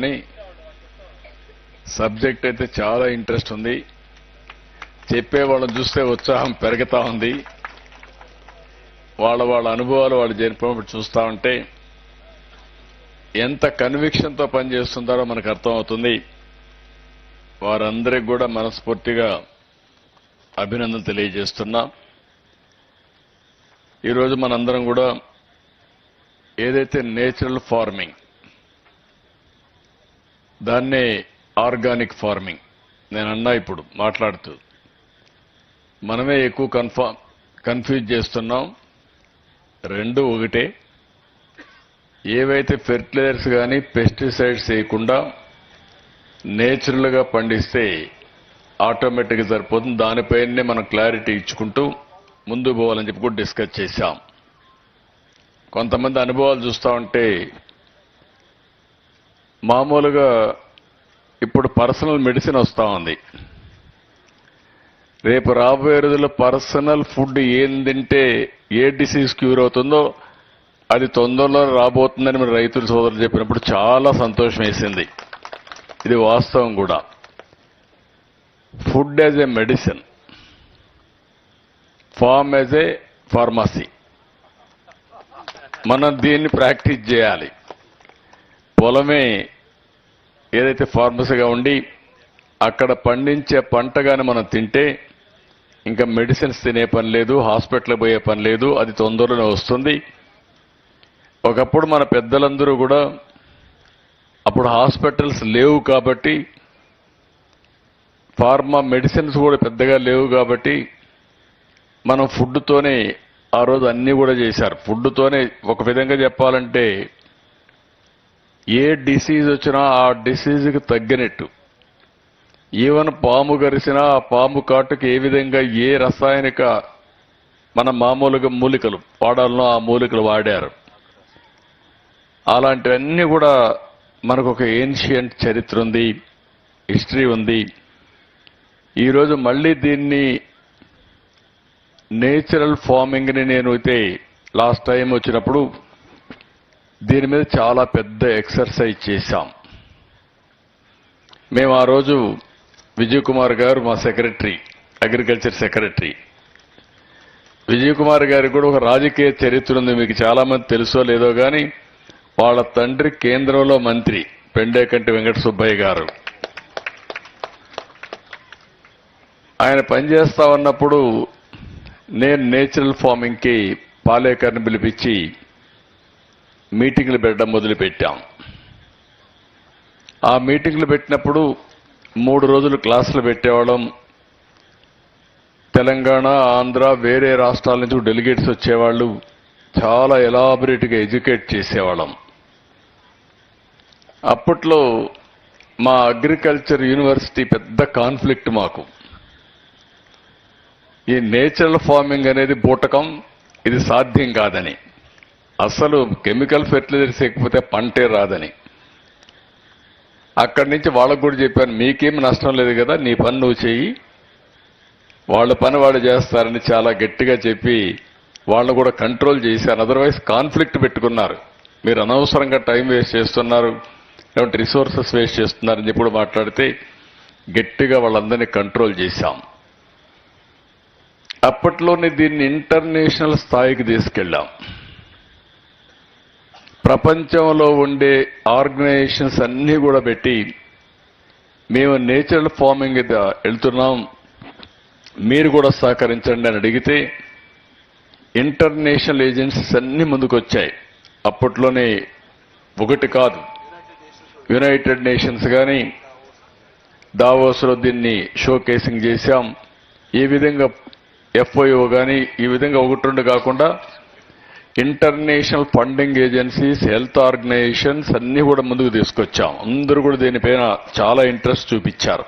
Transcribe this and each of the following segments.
కానీ సబ్జెక్ట్ అయితే చాలా ఇంట్రెస్ట్ ఉంది. చెప్పే వాళ్ళని చూస్తే ఉత్సాహం పెరుగుతా ఉంది. వాళ్ళ వాళ్ళ అనుభవాలు వాళ్ళు జరిపినప్పుడు చూస్తా ఉంటే ఎంత కన్విక్షన్తో పనిచేస్తుంటారో మనకు అర్థమవుతుంది. వారందరికి కూడా మనస్ఫూర్తిగా అభినందన తెలియజేస్తున్నా. ఈరోజు మనందరం కూడా ఏదైతే నేచురల్ ఫార్మింగ్ దాన్నే ఆర్గానిక్ ఫార్మింగ్. నేను అన్నా ఇప్పుడు మాట్లాడుతూ. మనమే ఎక్కువ కన్ఫామ్ కన్ఫ్యూజ్ చేస్తున్నాం. రెండు ఒకటే. ఏవైతే ఫెర్టిలైజర్స్ కానీ పెస్టిసైడ్స్ వేయకుండా నేచురల్గా పండిస్తే ఆటోమేటిక్గా సరిపోతుంది. దానిపైనే మనం క్లారిటీ ఇచ్చుకుంటూ ముందు పోవాలని చెప్పి కూడా డిస్కస్ చేశాం. కొంతమంది అనుభవాలు చూస్తూ ఉంటే మామూలుగా ఇప్పుడు పర్సనల్ మెడిసిన్ వస్తూ ఉంది. రేపు రాబోయే రోజుల్లో పర్సనల్ ఫుడ్ ఏం తింటే ఏ డిసీజ్ క్యూర్ అవుతుందో అది తొందరలో రాబోతుందని మన రైతుల సోదరులు చెప్పినప్పుడు చాలా సంతోషం వేసింది. ఇది వాస్తవం కూడా. Food as a medicine farm as a pharmacy. మనం దీన్ని ప్రాక్టీస్ చేయాలి. పొలమే ఏదైతే ఫార్మసీగా ఉండి అక్కడ పండించే పంట కానీ మనం తింటే ఇంకా మెడిసిన్స్ తినే పని లేదు హాస్పిటల్కి పోయే పని లేదు అది తొందరలోనే వస్తుంది. ఒకప్పుడు మన పెద్దలందరూ కూడా అప్పుడు హాస్పిటల్స్ లేవు కాబట్టి ఫార్మా మెడిసిన్స్ కూడా పెద్దగా లేవు కాబట్టి మనం ఫుడ్తోనే ఆ రోజు అన్నీ కూడా చేశారు. ఫుడ్తోనే ఒక విధంగా చెప్పాలంటే ఏ డిసీజ్ వచ్చినా ఆ డిసీజ్కి తగ్గినట్టు. ఈవెన్ పాము గరిసినా ఆ పాము కాటుకి ఏ విధంగా ఏ రసాయనిక మన మామూలుగా మూలికలు పాడాలను ఆ మూలికలు వాడారు. అలాంటివన్నీ కూడా మనకు ఒక ఏన్షియంట్ చరిత్ర ఉంది హిస్టరీ ఉంది. ఈరోజు మళ్ళీ దీన్ని నేచురల్ ఫార్మింగ్ని నేను అయితే లాస్ట్ టైం వచ్చినప్పుడు దీని మీద చాలా పెద్ద ఎక్సర్సైజ్ చేశాం. మేము ఆ రోజు విజయ్ కుమార్ గారు మా secretary agriculture secretary Vijay Kumar గారికి కూడా ఒక రాజకీయ చరిత్ర ఉంది మీకు చాలామంది తెలుసో లేదో కానీ వాళ్ళ తండ్రి కేంద్రంలో మంత్రి పెండేకంటి వెంకట సుబ్బయ్య గారు. ఆయన పనిచేస్తా ఉన్నప్పుడు నేను నేచురల్ ఫార్మింగ్కి పాలేకర్ని పిలిపించి మీటింగ్లు పెట్టడం మొదలుపెట్టాం. ఆ మీటింగ్లు పెట్టినప్పుడు మూడు రోజులు క్లాసులు పెట్టేవాళ్ళం. తెలంగాణ ఆంధ్ర వేరే రాష్ట్రాల నుంచి డెలిగేట్స్ వచ్చేవాళ్ళు. చాలా ఎలాబరేట్గా ఎడ్యుకేట్ చేసేవాళ్ళం. అప్పట్లో మా అగ్రికల్చర్ యూనివర్సిటీ పెద్ద కాన్ఫ్లిక్ట్ మాకు. ఈ నేచురల్ ఫార్మింగ్ అనేది బూటకం ఇది సాధ్యం కాదని. అసలు కెమికల్ ఫెర్టిలైజర్స్ లేకపోతే పంటే రాదని. అక్కడి నుంచి వాళ్ళకు కూడా చెప్పాను మీకేం నష్టం లేదు కదా నీ పని నువ్వు చెయ్యి. వాళ్ళ పని వాళ్ళు చేస్తారని చాలా గట్టిగా చెప్పి వాళ్ళని కూడా కంట్రోల్ చేశాను అదర్వైజ్ కాన్ఫ్లిక్ట్ పెట్టుకున్నారు. మీరు అనవసరంగా టైం వేస్ట్ చేస్తున్నారు లేకుంటే రిసోర్సెస్ వేస్ట్ చేస్తున్నారని చెప్పి మాట్లాడితే గట్టిగా వాళ్ళందరినీ కంట్రోల్ చేశాం. అప్పట్లోనే దీన్ని ఇంటర్నేషనల్ స్థాయికి తీసుకెళ్ళాం. ప్రపంచంలో ఉండే ఆర్గనైజేషన్స్ అన్నీ కూడా పెట్టి మేము నేచురల్ ఫార్మింగ్ మీద వెళ్తున్నాం. మీరు కూడా సహకరించండి అని అడిగితే ఇంటర్నేషనల్ ఏజెన్సీస్ అన్ని ముందుకు వచ్చాయి అప్పట్లోనే ఒకటి కాదు. యునైటెడ్ నేషన్స్ కానీ దావోస్లో దీన్ని షోకేసింగ్ చేశాం. ఈ విధంగా ఎఫ్ఐఓ కానీ ఈ విధంగా ఒకటి రెండు కాకుండా international funding agencies health organisations అన్ని కూడా ముందుకు తీసుకొచ్చాం. అందరూ కూడా దీనిపైన చాలా ఇంట్రెస్ట్ చూపించారు.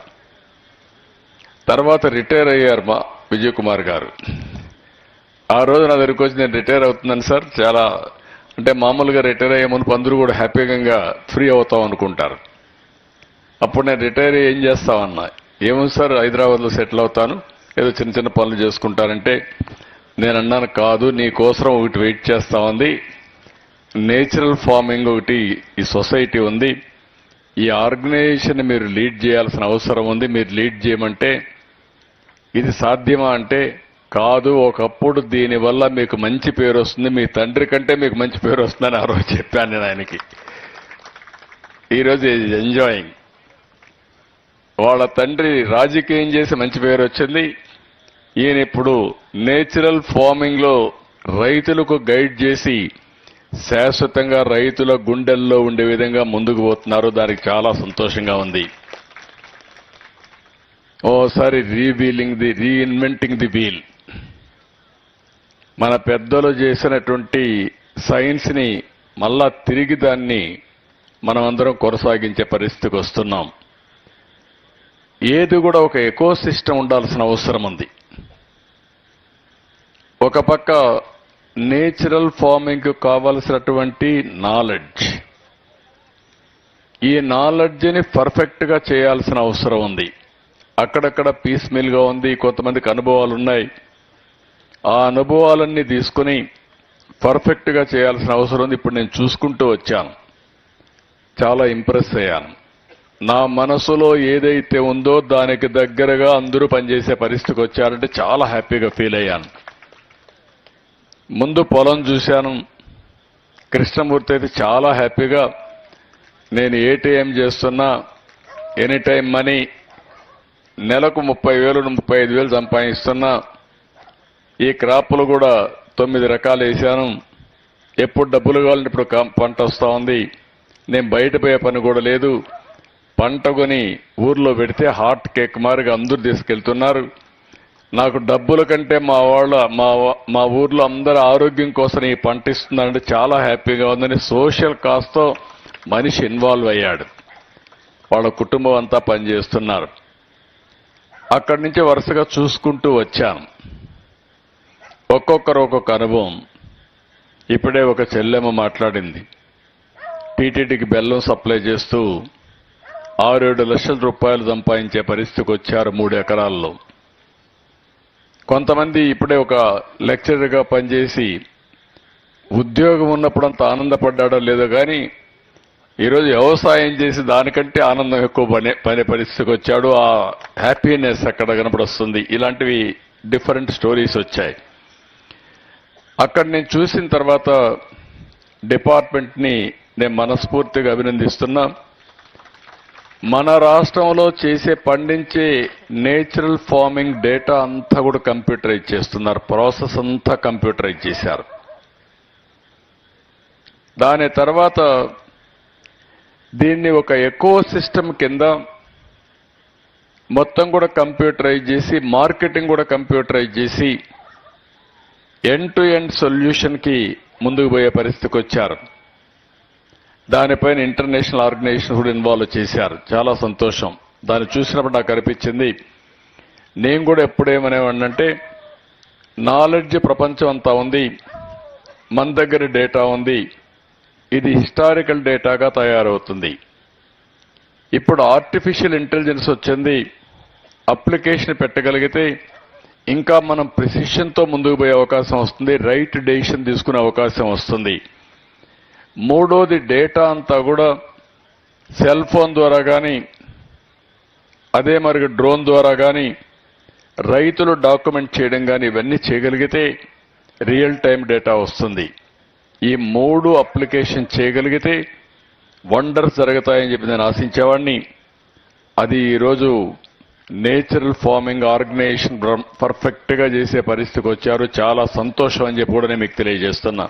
తర్వాత రిటైర్ అయ్యారు మా విజయ్ కుమార్ గారు. ఆ రోజు నా దగ్గరికి వచ్చి నేను రిటైర్ అవుతున్నాను సార్. చాలా అంటే మామూలుగా రిటైర్ అయ్యే ముందు అందరూ కూడా హ్యాపీగా ఫ్రీ అవుతాం అనుకుంటారు. అప్పుడు నేను రిటైర్ ఏం చేస్తామన్నా ఏమో సార్ హైదరాబాద్లో సెటిల్ అవుతాను. ఏదో చిన్న చిన్న పనులు చేసుకుంటానంటే నేను అన్నాను కాదు నీ కోసం ఒకటి వెయిట్ చేస్తా ఉంది. నేచురల్ ఫార్మింగ్ ఒకటి ఈ సొసైటీ ఉంది. ఈ ఆర్గనైజేషన్ మీరు లీడ్ చేయాల్సిన అవసరం ఉంది. మీరు లీడ్ చేయమంటే ఇది సాధ్యమా అంటే కాదు ఒకప్పుడు దీనివల్ల మీకు మంచి పేరు వస్తుంది. మీ తండ్రి కంటే మీకు మంచి పేరు వస్తుందని ఆ రోజు చెప్పాను నేను ఆయనకి. ఈరోజు ఎంజాయింగ్ వాళ్ళ తండ్రి రాజకీయం చేసి మంచి పేరు వచ్చింది. ఈయన ఇప్పుడు నేచురల్ ఫార్మింగ్లో రైతులకు గైడ్ చేసి శాశ్వతంగా రైతుల గుండెల్లో ఉండే విధంగా ముందుకు పోతున్నారు. దానికి చాలా సంతోషంగా ఉంది. ఓసారి rewheeling the reinventing the wheel. మన పెద్దలు చేసినటువంటి సైన్స్ని మళ్ళా తిరిగి దాన్ని మనమందరం కొనసాగించే పరిస్థితికి వస్తున్నాం. ఏది కూడా ఒక ఎకో సిస్టమ్ ఉండాల్సిన అవసరం ఉంది. ఒక పక్క నేచురల్ ఫార్మింగ్కు కావలసినటువంటి నాలెడ్జ్. ఈ నాలెడ్జ్ని పర్ఫెక్ట్గా చేయాల్సిన అవసరం ఉంది. అక్కడక్కడ పీస్ ఉంది కొంతమందికి అనుభవాలు ఉన్నాయి ఆ అనుభవాలన్నీ తీసుకుని పర్ఫెక్ట్గా చేయాల్సిన అవసరం ఉంది. ఇప్పుడు నేను చూసుకుంటూ వచ్చాను. చాలా ఇంప్రెస్ అయ్యాను. నా మనసులో ఏదైతే ఉందో దానికి దగ్గరగా అందరూ పనిచేసే పరిస్థితికి వచ్చారంటే చాలా హ్యాపీగా ఫీల్ అయ్యాను. ముందు పొలం చూశాను. కృష్ణమూర్తి అయితే చాలా హ్యాపీగా నేను ఏటీఎం చేస్తున్నా. ఎనీ టైం మనీ నెలకు ముప్పై వేలు ముప్పై ఐదు వేలు సంపాదిస్తున్నా. ఈ క్రాపులు కూడా తొమ్మిది రకాలు వేశాను. ఎప్పుడు డబ్బులు కావాలంటే ఇప్పుడు పంట వస్తూ ఉంది. నేను బయట పోయే పని కూడా లేదు. పంట కొని ఊర్లో పెడితే హాట్ కేక్ మారిగా అందరూ తీసుకెళ్తున్నారు. నాకు డబ్బుల కంటే మా వాళ్ళ మా మా ఊర్లో అందరి ఆరోగ్యం కోసం ఈ పంట ఇస్తున్నారంటే చాలా హ్యాపీగా ఉందని సోషల్ కాస్తో మనిషి ఇన్వాల్వ్ అయ్యాడు. వాళ్ళ కుటుంబం అంతా పనిచేస్తున్నారు. అక్కడి నుంచి వరుసగా చూసుకుంటూ వచ్చాను. ఒక్కొక్కరు ఒక్కొక్క అనుభవం. ఇప్పుడే ఒక చెల్లెమ్మ మాట్లాడింది. టీటీడీకి బెల్లం సప్లై చేస్తూ ఆరేడు లక్షల రూపాయలు సంపాదించే పరిస్థితికి వచ్చారు మూడు ఎకరాల్లో. కొంతమంది ఇప్పుడే ఒక లెక్చరర్గా పనిచేసి ఉద్యోగం ఉన్నప్పుడు అంత ఆనందపడ్డాడో లేదో కానీ ఈరోజు వ్యవసాయం చేసి దానికంటే ఆనందం ఎక్కువ పనే పనే పరిస్థితికి వచ్చాడు. ఆ హ్యాపీనెస్ అక్కడ కనపడొస్తుంది. ఇలాంటివి డిఫరెంట్ స్టోరీస్ వచ్చాయి. అక్కడ నేను చూసిన తర్వాత డిపార్ట్మెంట్ని నేను మనస్ఫూర్తిగా అభినందిస్తున్నా. మన రాష్ట్రంలో చేసే పండించే నేచురల్ ఫార్మింగ్ డేటా అంతా కూడా కంప్యూటరైజ్ చేస్తున్నారు. ప్రాసెస్ అంతా కంప్యూటరైజ్ చేశారు. దాని తర్వాత దీన్ని ఒక ఎకో సిస్టమ్ కింద మొత్తం కూడా కంప్యూటరైజ్ చేసి మార్కెటింగ్ కూడా కంప్యూటరైజ్ చేసి ఎండ్ టు ఎండ్ సొల్యూషన్కి ముందుకు పోయే పరిస్థితికి వచ్చారు. దానిపైన ఇంటర్నేషనల్ ఆర్గనైజేషన్ కూడా ఇన్వాల్వ్ చేశారు. చాలా సంతోషం. దాన్ని చూసినప్పుడు నాకు అనిపించింది నేను కూడా ఎప్పుడేమనేవాడినంటే నాలెడ్జ్ ప్రపంచం అంతా ఉంది మన దగ్గర డేటా ఉంది ఇది హిస్టారికల్ డేటాగా తయారవుతుంది. ఇప్పుడు ఆర్టిఫిషియల్ ఇంటెలిజెన్స్ వచ్చింది అప్లికేషన్ పెట్టగలిగితే ఇంకా మనం ప్రిసిషన్తో ముందుకు పోయే అవకాశం వస్తుంది రైట్ డెసిషన్ తీసుకునే అవకాశం వస్తుంది. మూడోది డేటా అంతా కూడా సెల్ ఫోన్ ద్వారా కానీ అదే మరి డ్రోన్ ద్వారా కానీ రైతులు డాక్యుమెంట్ చేయడం కానీ ఇవన్నీ చేయగలిగితే రియల్ టైం డేటా వస్తుంది. ఈ మూడు అప్లికేషన్ చేయగలిగితే వండర్స్ జరుగుతాయని చెప్పి నేను ఆశించేవాడిని అది ఈరోజు నేచురల్ ఫార్మింగ్ ఆర్గనైజేషన్ పర్ఫెక్ట్గా చేసే పరిస్థితికి వచ్చారు. చాలా సంతోషం అని చెప్పి కూడా నేను మీకు తెలియజేస్తున్నా.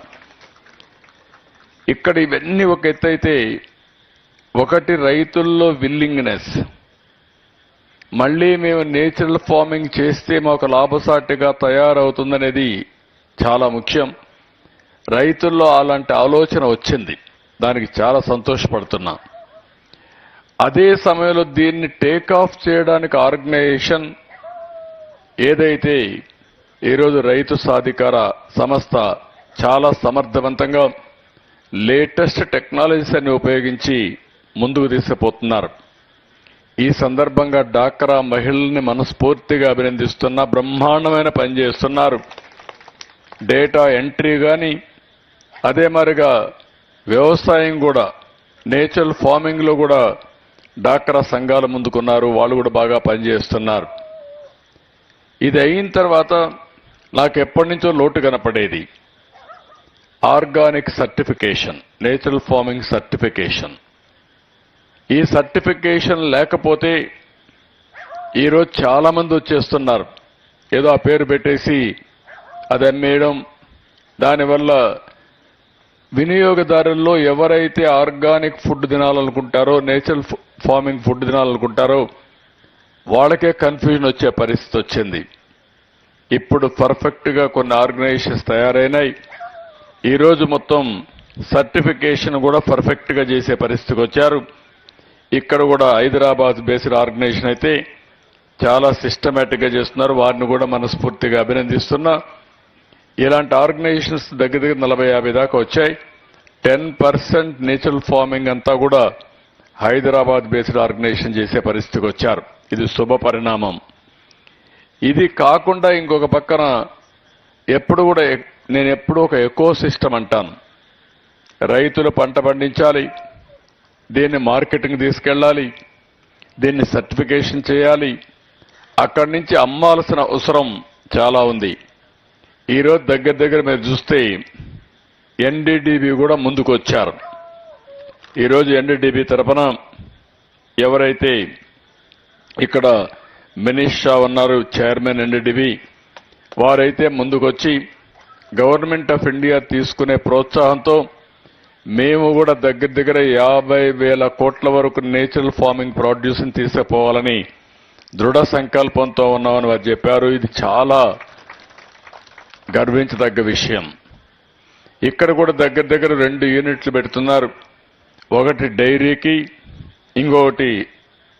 ఇక్కడ ఇవన్నీ ఒక ఎత్తు అయితే ఒకటి రైతుల్లో విల్లింగ్నెస్ మళ్ళీ మేము నేచురల్ ఫార్మింగ్ చేస్తే మాకు లాభసాటిగా తయారవుతుందనేది చాలా ముఖ్యం. రైతుల్లో అలాంటి ఆలోచన వచ్చింది. దానికి చాలా సంతోషపడుతున్నా. అదే సమయంలో దీన్ని టేక్ ఆఫ్ చేయడానికి ఆర్గనైజేషన్ ఏదైతే ఈరోజు రైతు సాధికార సంస్థ చాలా సమర్థవంతంగా లేటెస్ట్ టెక్నాలజీస్ అన్ని ఉపయోగించి ముందుకు తీసుకుపోతున్నారు. ఈ సందర్భంగా డాక్రా మహిళల్ని మనస్ఫూర్తిగా అభినందిస్తున్న బ్రహ్మాండమైన పని చేస్తున్నారు. డేటా ఎంట్రీ కానీ అదే మరిగా వ్యవసాయం కూడా నేచురల్ ఫార్మింగ్లో కూడా డాక్రా సంఘాలు ముందుకున్నారు వాళ్ళు కూడా బాగా పనిచేస్తున్నారు. ఇది అయిన తర్వాత నాకు ఎప్పటి నుంచో లోటు కనపడేది. Organic certification natural farming certification. ఈ సర్టిఫికేషన్ లేకపోతే ఈరోజు చాలామంది వచ్చేస్తున్నారు. ఏదో ఆ పేరు పెట్టేసి అది అమ్మేయడం. దానివల్ల వినియోగదారుల్లో ఎవరైతే ఆర్గానిక్ ఫుడ్ తినాలనుకుంటారో నేచురల్ ఫార్మింగ్ ఫుడ్ తినాలనుకుంటారో వాళ్ళకే కన్ఫ్యూజన్ వచ్చే పరిస్థితి వచ్చింది. ఇప్పుడు పర్ఫెక్ట్గా కొన్ని ఆర్గనైజేషన్స్ తయారైనాయి. ఈరోజు మొత్తం సర్టిఫికేషన్ కూడా పర్ఫెక్ట్గా చేసే పరిస్థితికి వచ్చారు. ఇక్కడ కూడా హైదరాబాద్ బేస్డ్ ఆర్గనైజేషన్ అయితే చాలా సిస్టమేటిక్గా చేస్తున్నారు. వారిని కూడా మనస్ఫూర్తిగా అభినందిస్తున్నా. ఇలాంటి ఆర్గనైజేషన్స్ దగ్గర దగ్గర నలభై యాభై దాకా వచ్చాయి. టెన్ పర్సెంట్ నేచురల్ ఫార్మింగ్ అంతా కూడా హైదరాబాద్ బేస్డ్ ఆర్గనైజేషన్ చేసే పరిస్థితికి వచ్చారు. ఇది శుభ పరిణామం. ఇది కాకుండా ఇంకొక పక్కన ఎప్పుడు కూడా నేను ఎప్పుడూ ఒక ఎకో సిస్టమ్ అంటాను. రైతులు పంట పండించాలి. దీన్ని మార్కెటింగ్ తీసుకెళ్ళాలి. దీన్ని సర్టిఫికేషన్ చేయాలి. అక్కడి నుంచి అమ్మాల్సిన అవసరం చాలా ఉంది. ఈరోజు దగ్గర దగ్గర మీరు చూస్తే ఎన్డీడీబీ కూడా ముందుకు వచ్చారు. ఈరోజు ఎన్డీడీబీ తరఫున ఎవరైతే ఇక్కడ మినీష్ షా ఉన్నారు చైర్మన్ ఎన్డీడీబీ వారైతే ముందుకొచ్చి గవర్నమెంట్ ఆఫ్ ఇండియా తీసుకునే ప్రోత్సాహంతో మేము కూడా దగ్గర దగ్గర యాభై వేల కోట్ల వరకు నేచురల్ ఫార్మింగ్ ప్రొడ్యూస్ని తీసుకుపోవాలని దృఢ సంకల్పంతో ఉన్నామని వారు చెప్పారు. ఇది చాలా గర్వించదగ్గ విషయం. ఇక్కడ కూడా దగ్గర దగ్గర రెండు యూనిట్లు పెడుతున్నారు. ఒకటి డైరీకి ఇంకొకటి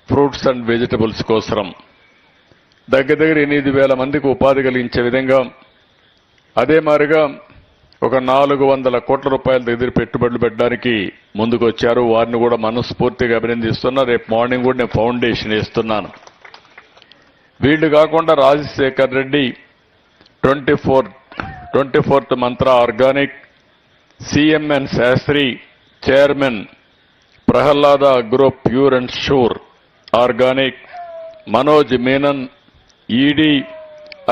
ఫ్రూట్స్ అండ్ వెజిటబుల్స్ కోసరం. దగ్గర దగ్గర ఎనిమిది వేల మందికి ఉపాధి కలిగించే విధంగా అదే మారిగా ఒక నాలుగు వందల కోట్ల రూపాయల దగ్గర పెట్టుబడులు పెట్టడానికి ముందుకు వచ్చారు వారిని కూడా మనస్ఫూర్తిగా అభినందిస్తున్నా. రేపు మార్నింగ్ కూడా నేను ఫౌండేషన్ ఇస్తున్నాను వీళ్ళు కాకుండా Rajasekhar Reddy twenty four twenty fourth Mantra organic CMN Shastri chairman Prahlada agro pure and sure organic Manoj Menon ED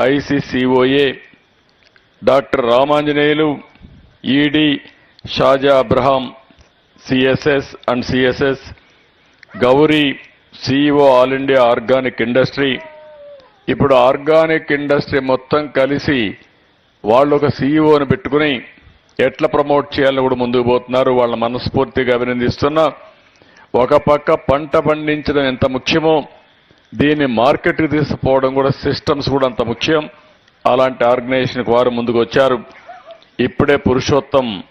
ICCOA doctor Ramanjaneyulu ED Shaja Abraham CSS and CSS Gauri CEO all India organic industry. ఇప్పుడు organic industry మొత్తం కలిసి వాళ్ళు ఒక సీఈఓని పెట్టుకుని ఎట్లా promote చేయాలని కూడా ముందుకు పోతున్నారు. వాళ్ళ మనస్ఫూర్తిగా అభినందిస్తున్నా. ఒక పక్క పంట పండించడం ఎంత ముఖ్యమో దీన్ని మార్కెట్కి తీసుకుపోవడం కూడా సిస్టమ్స్ కూడా అంత ముఖ్యం. అలాంటి ఆర్గనైజేషన్కి వారు ముందుకు వచ్చారు ఇప్పుడే పురుషోత్తం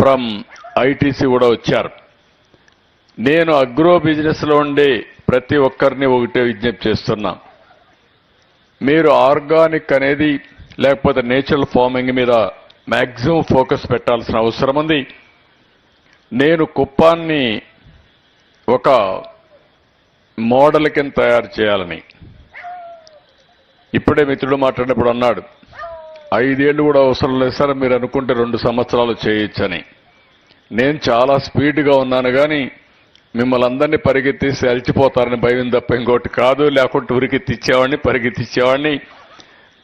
ఫ్రమ్ ఐటీసీ కూడా వచ్చారు. నేను అగ్రో బిజినెస్లో ఉండే ప్రతి ఒక్కరిని ఒకటే విజ్ఞప్తి చేస్తున్నా. మీరు ఆర్గానిక్ అనేది లేకపోతే నేచురల్ ఫార్మింగ్ మీద మ్యాక్సిమం ఫోకస్ పెట్టాల్సిన అవసరం ఉంది. నేను కుప్పాన్ని ఒక మోడల్ కింద తయారు చేయాలని. ఇప్పుడే మిత్రుడు మాట్లాడినప్పుడు అన్నాడు ఐదేళ్ళు కూడా అవసరం లేదు సార్ మీరు అనుకుంటే రెండు సంవత్సరాలు చేయొచ్చని. నేను చాలా స్పీడ్గా ఉన్నాను కానీ మిమ్మల్ని అందరినీ పరిగెత్తేసి అలసిపోతారని భయం తప్ప ఇంకోటి కాదు. లేకుంటే ఉరికెత్తిచ్చేవాడిని పరిగెత్తిచ్చేవాడిని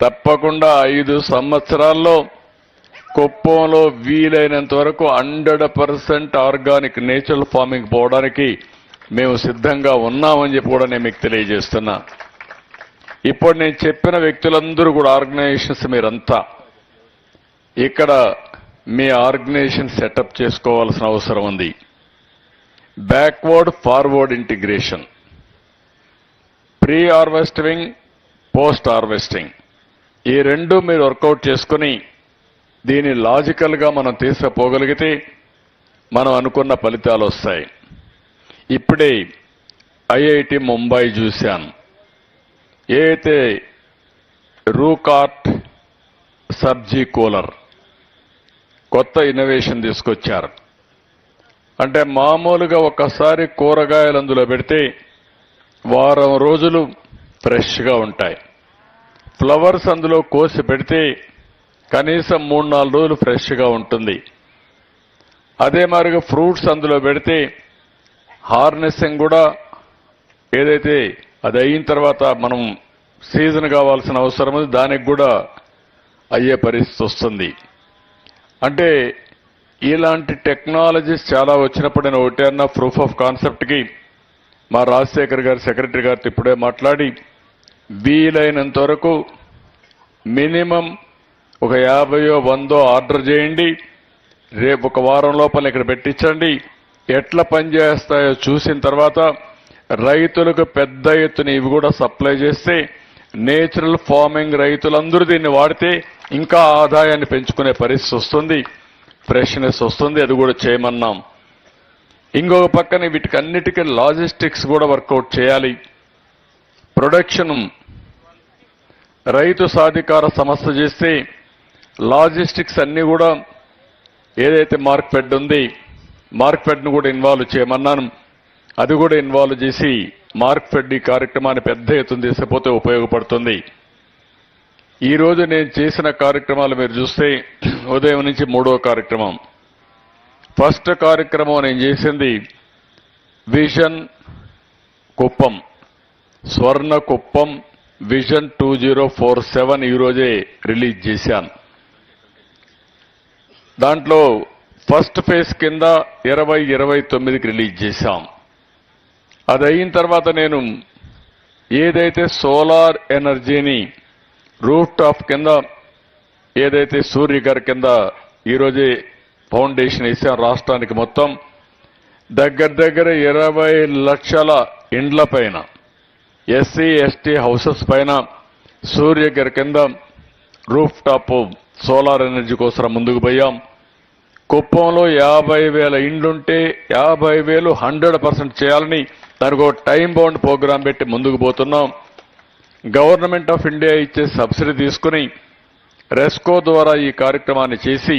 తప్పకుండా ఐదు సంవత్సరాల్లో కుప్పంలో వీలైనంత వరకు hundred percent organic natural farming పోవడానికి మేము సిద్ధంగా ఉన్నామని చెప్పి కూడా నేను మీకు తెలియజేస్తున్నా. ఇప్పుడు నేను చెప్పిన వ్యక్తులందరూ కూడా ఆర్గనైజేషన్స్ మీరంతా ఇక్కడ మీ ఆర్గనైజేషన్ సెటప్ చేసుకోవాల్సిన అవసరం ఉంది. Backward forward integration pre harvesting post harvesting ఈ రెండు మీరు వర్కౌట్ చేసుకుని దీన్ని లాజికల్గా మనం తీసుకుపోగలిగితే మనం అనుకున్న ఫలితాలు వస్తాయి. ఇప్పుడే ఐఐటి ముంబై చూశాను. ఏదైతే రూకార్ట్ సబ్జీ కూలర్ కొత్త ఇన్నోవేషన్ తీసుకొచ్చారు. అంటే మామూలుగా ఒకసారి కూరగాయలు అందులో పెడితే వారం రోజులు ఫ్రెష్గా ఉంటాయి. ఫ్లవర్స్ అందులో కోసి పెడితే కనీసం మూడు నాలుగు రోజులు ఫ్రెష్గా ఉంటుంది. అదే మాదిరిగా ఫ్రూట్స్ అందులో పెడితే హార్నెసింగ్ కూడా ఏదైతే అది అయిన తర్వాత మనం సీజన్ కావాల్సిన అవసరం ఉంది. దానికి కూడా అయ్యే పరిస్థితి వస్తుంది. అంటే ఇలాంటి టెక్నాలజీస్ చాలా వచ్చినప్పుడు నేను ఒకటే అన్న ప్రూఫ్ ఆఫ్ కాన్సెప్ట్కి మా రాజశేఖర్ గారు సెక్రటరీ గారితో ఇప్పుడే మాట్లాడి వీలైనంత వరకు మినిమం ఒక యాభయో వందో ఆర్డర్ చేయండి. రేపు ఒక వారం లోపల ఇక్కడ పెట్టించండి. ఎట్లా పనిచేస్తాయో చూసిన తర్వాత రైతులకు పెద్ద ఎత్తున ఇవి కూడా సప్లై చేస్తే నేచురల్ ఫార్మింగ్ రైతులందరూ దీన్ని వాడితే ఇంకా ఆదాయాన్ని పెంచుకునే పరిస్థితి వస్తుంది ఫ్రెష్నెస్ వస్తుంది అది కూడా చేయమన్నాం. ఇంకొక పక్కన వీటికన్నిటికీ లాజిస్టిక్స్ కూడా వర్కౌట్ చేయాలి. ప్రొడక్షన్ రైతు సాధికార సంస్థ చేస్తే లాజిస్టిక్స్ అన్నీ కూడా ఏదైతే మార్క్ఫెడ్ ఉంది మార్క్ఫెడ్ను కూడా ఇన్వాల్వ్ చేయమన్నాను. అది కూడా ఇన్వాల్వ్ చేసి మార్క్ ఫెడ్ ఈ కార్యక్రమాన్ని పెద్ద ఎత్తున తీసుకపోతే ఉపయోగపడుతుంది. ఈరోజు నేను చేసిన కార్యక్రమాలు మీరు చూస్తే ఉదయం నుంచి మూడో కార్యక్రమం. ఫస్ట్ కార్యక్రమం నేను చేసింది vision Kuppam. Swarna Kuppam vision two zero four seven ఈరోజే రిలీజ్ చేశాను. దాంట్లో ఫస్ట్ ఫేజ్ కింద ఇరవై ఇరవై తొమ్మిదికి రిలీజ్ చేశాం. అది అయిన తర్వాత నేను ఏదైతే సోలార్ ఎనర్జీని రూఫ్ టాప్ కింద ఏదైతే సూర్యగారి కింద ఈరోజే ఫౌండేషన్ వేసాం రాష్ట్రానికి మొత్తం దగ్గర దగ్గర ఇరవై లక్షల ఇండ్ల పైన ఎస్సీ ఎస్టీ హౌసెస్ పైన సూర్యగారి కింద రూఫ్ టాప్ సోలార్ ఎనర్జీ కోసం ముందుకు పోయాం. కుప్పంలో యాభై వేల ఇండ్లుంటే యాభై వేలు హండ్రెడ్ పర్సెంట్ చేయాలని దానికి ఒక టైం బౌండ్ ప్రోగ్రాం పెట్టి ముందుకు పోతున్నాం. గవర్నమెంట్ ఆఫ్ ఇండియా ఇచ్చే సబ్సిడీ తీసుకుని రెస్కో ద్వారా ఈ కార్యక్రమాన్ని చేసి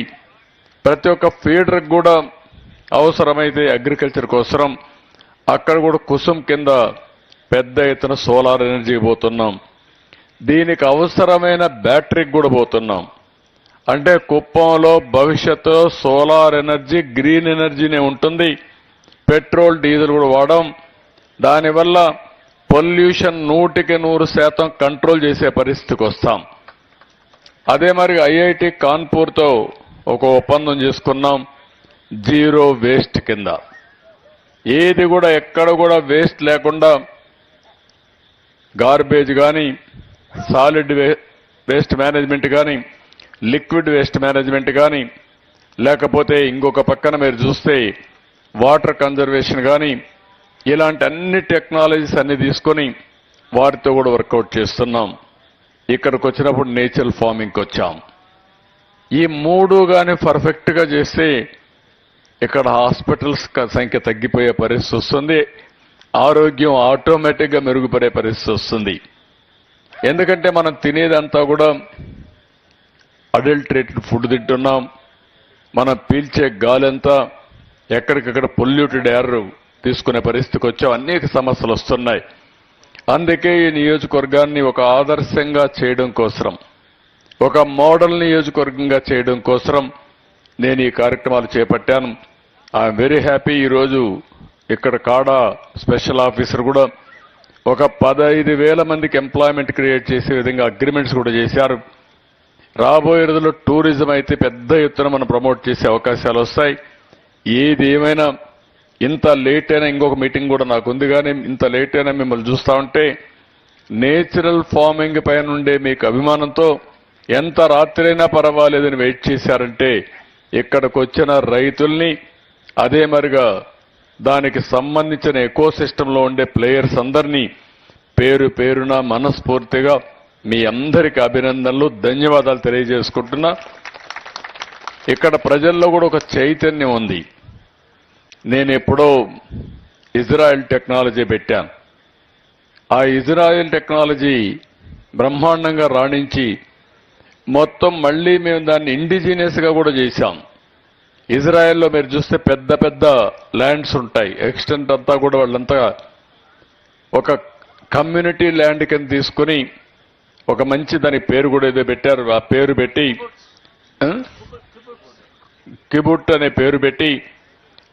ప్రతి ఒక్క ఫీడర్కి కూడా అవసరమైతే అగ్రికల్చర్ కోసరం. అక్కడ కూడా కుసుమ్ కింద పెద్ద ఎత్తున సోలార్ ఎనర్జీ పోతున్నాం. దీనికి అవసరమైన బ్యాటరీకి కూడా పోతున్నాం. అంటే కుప్పంలో భవిష్యత్తు సోలార్ ఎనర్జీ గ్రీన్ ఎనర్జీనే ఉంటుంది. పెట్రోల్ డీజిల్ కూడా వాడడం దానివల్ల పొల్యూషన్ నూటికి నూరు శాతం కంట్రోల్ చేసే పరిస్థితికి వస్తాం. అదే మరి ఐఐటి కాన్పూర్తో ఒక ఒప్పందం చేసుకున్నాం జీరో వేస్ట్ కింద. ఏది కూడా ఎక్కడ కూడా వేస్ట్ లేకుండా గార్బేజ్ కానీ సాలిడ్ వేస్ట్ మేనేజ్మెంట్ కానీ లిక్విడ్ వేస్ట్ మేనేజ్మెంట్ కానీ లేకపోతే ఇంకొక పక్కన మీరు చూస్తే వాటర్ కన్జర్వేషన్ కానీ ఇలాంటి అన్ని టెక్నాలజీస్ అన్ని తీసుకొని వారితో కూడా వర్కౌట్ చేస్తున్నాం. ఇక్కడికి వచ్చినప్పుడు నేచురల్ ఫార్మింగ్కి వచ్చాం. ఈ మూడు కానీ పర్ఫెక్ట్గా చేస్తే ఇక్కడ హాస్పిటల్స్ సంఖ్య తగ్గిపోయే పరిస్థితి వస్తుంది. ఆరోగ్యం ఆటోమేటిక్గా మెరుగుపడే పరిస్థితి వస్తుంది. ఎందుకంటే మనం తినేదంతా కూడా అడల్టరేటెడ్ ఫుడ్ తింటున్నాం. మనం పీల్చే గాలంతా ఎక్కడికక్కడ పొల్యూటెడ్ ఎయిర్ తీసుకునే పరిస్థితికి వచ్చాం. అనేక సమస్యలు వస్తున్నాయి. అందుకే ఈ నియోజకవర్గాన్ని ఒక ఆదర్శంగా చేయడం కోసం ఒక మోడల్ నియోజకవర్గంగా చేయడం కోసం నేను ఈ కార్యక్రమాలు చేపట్టాను. ఐఎమ్ వెరీ హ్యాపీ ఈరోజు ఇక్కడ కాడా స్పెషల్ ఆఫీసర్ కూడా ఒక పదహైదు వేల మందికి ఎంప్లాయ్మెంట్ క్రియేట్ చేసే విధంగా అగ్రిమెంట్స్ కూడా చేశారు. రాబోయే రోజుల్లో టూరిజం అయితే పెద్ద ఎత్తున మనం ప్రమోట్ చేసే అవకాశాలు వస్తాయి. ఏది ఏమైనా ఇంత లేట్ అయినా ఇంకొక మీటింగ్ కూడా నాకు ఉంది కానీ ఇంత లేట్ అయినా మిమ్మల్ని చూస్తా ఉంటే నేచురల్ ఫార్మింగ్ పైన ఉండే మీకు అభిమానంతో ఎంత రాత్రైనా పర్వాలేదని వెయిట్ చేశారంటే ఇక్కడికి వచ్చిన రైతుల్ని అదే మరిగా దానికి సంబంధించిన ఎకో సిస్టంలో ఉండే ప్లేయర్స్ అందరినీ పేరు పేరున మనస్ఫూర్తిగా మీ అందరికి అభినందనలు ధన్యవాదాలు తెలియజేసుకుంటున్నా. ఇక్కడ ప్రజల్లో కూడా ఒక చైతన్యం ఉంది. నేను ఎప్పుడో ఇజ్రాయెల్ టెక్నాలజీ పెట్టాను. ఆ ఇజ్రాయెల్ టెక్నాలజీ బ్రహ్మాండంగా రాణించి మొత్తం మళ్ళీ మేము దాన్ని ఇండిజీనియస్గా కూడా చేశాం. ఇజ్రాయెల్లో మీరు చూస్తే పెద్ద పెద్ద ల్యాండ్స్ ఉంటాయి. ఎక్స్టెంట్ అంతా కూడా వాళ్ళంతా ఒక కమ్యూనిటీ ల్యాండ్ కింద తీసుకుని ఒక మంచి దాని పేరు కూడా ఏదో పెట్టారు. ఆ పేరు పెట్టి కిబుట్ అనే పేరు పెట్టి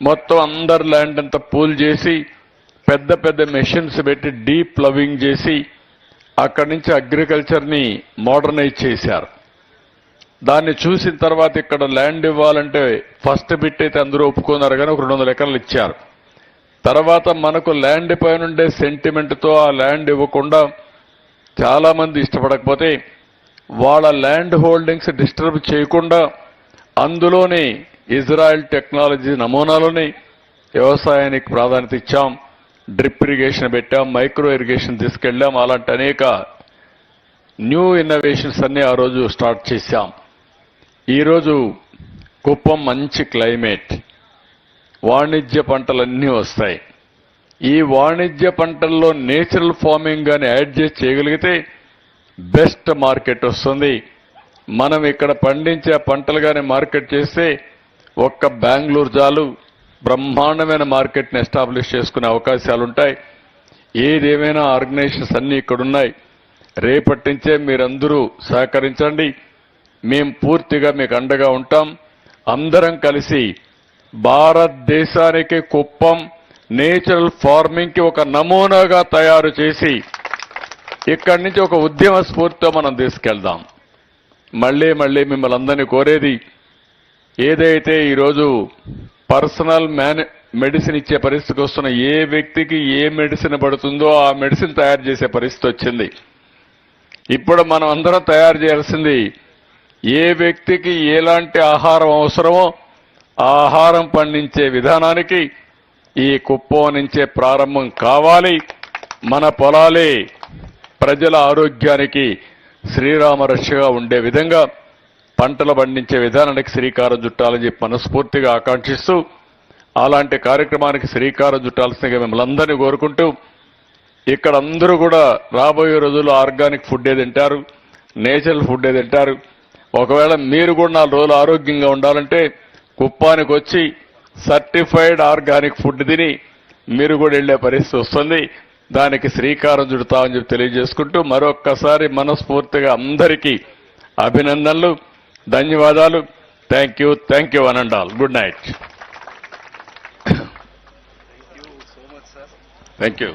మొత్తం అందరు ల్యాండ్ అంతా పూల్ చేసి పెద్ద పెద్ద మెషిన్స్ పెట్టి డీప్ ప్లవింగ్ చేసి అక్కడి నుంచి అగ్రికల్చర్ని మోడర్నైజ్ చేశారు. దాన్ని చూసిన తర్వాత ఇక్కడ ల్యాండ్ ఇవ్వాలంటే ఫస్ట్ బిట్ అయితే అందరూ ఒప్పుకున్నారు కానీ ఒక రెండు వందల ఎకరాలు ఇచ్చారు. తర్వాత మనకు ల్యాండ్ పైన ఉండే సెంటిమెంట్తో ఆ ల్యాండ్ ఇవ్వకుండా చాలామంది ఇష్టపడకపోతే వాళ్ళ ల్యాండ్ హోల్డింగ్స్ డిస్టర్బ్ చేయకుండా అందులోనే ఇజ్రాయెల్ టెక్నాలజీ నమూనాలోనే వ్యవసాయానికి ప్రాధాన్యత ఇచ్చాం. డ్రిప్ ఇరిగేషన్ పెట్టాం మైక్రో ఇరిగేషన్ తీసుకెళ్ళాం అలాంటి అనేక న్యూ ఇన్నోవేషన్స్ అన్ని ఆ రోజు స్టార్ట్ చేశాం. ఈరోజు కుప్పం మంచి క్లైమేట్ వాణిజ్య పంటలన్నీ వస్తాయి. ఈ వాణిజ్య పంటల్లో నేచురల్ ఫార్మింగ్ కానీ యాడ్ చేసి చేయగలిగితే బెస్ట్ మార్కెట్ వస్తుంది. మనం ఇక్కడ పండించే పంటలు కానీ మార్కెట్ చేస్తే ఒక్క బెంగళూరు చాలు బ్రహ్మాండమైన మార్కెట్ని ఎస్టాబ్లిష్ చేసుకునే అవకాశాలు ఉంటాయి ఏదేమైనా ఆర్గనైజేషన్స్ అన్నీ ఇక్కడ ఉన్నాయి రేపటి నుంచే మీరందరూ సహకరించండి. మేము పూర్తిగా మీకు అండగా ఉంటాం. అందరం కలిసి భారతదేశానికి కుప్పం నేచురల్ ఫార్మింగ్కి ఒక నమూనాగా తయారు చేసి ఇక్కడి నుంచి ఒక ఉద్యమ స్ఫూర్తితో మనం తీసుకెళ్దాం. మళ్ళీ మళ్ళీ మిమ్మల్ని అందరినీ కోరేది ఏదైతే ఈరోజు పర్సనల్ మేనే మెడిసిన్ ఇచ్చే పరిస్థితికి వస్తున్న ఏ వ్యక్తికి ఏ మెడిసిన్ పడుతుందో ఆ మెడిసిన్ తయారు చేసే పరిస్థితి వచ్చింది. ఇప్పుడు మనం అందరం తయారు చేయాల్సింది ఏ వ్యక్తికి ఎలాంటి ఆహారం అవసరమో ఆహారం పండించే విధానానికి ఈ కుప్పం నుంచే ప్రారంభం కావాలి. మన పొలాలే ప్రజల ఆరోగ్యానికి శ్రీరామ రక్షగా ఉండే విధంగా పంటలు పండించే విధానానికి శ్రీకారం చుట్టాలని చెప్పి మనస్ఫూర్తిగా ఆకాంక్షిస్తూ అలాంటి కార్యక్రమానికి శ్రీకారం చుట్టాల్సిందిగా మిమ్మల్ని అందరినీ కోరుకుంటూ ఇక్కడ అందరూ కూడా రాబోయే రోజుల్లో ఆర్గానిక్ ఫుడ్ ఏ తింటారు నేచురల్ ఫుడ్ ఏ తింటారు. ఒకవేళ మీరు కూడా నాలుగు రోజులు ఆరోగ్యంగా ఉండాలంటే కుప్పానికి వచ్చి సర్టిఫైడ్ ఆర్గానిక్ ఫుడ్ తిని మీరు కూడా వెళ్ళే పరిస్థితి వస్తుంది. దానికి శ్రీకారం చుడతామని చెప్పి తెలియజేసుకుంటూ మరొక్కసారి మనస్ఫూర్తిగా అందరికీ అభినందనలు ధన్యవాదాలు. Thank you thank you and all good night. Thank you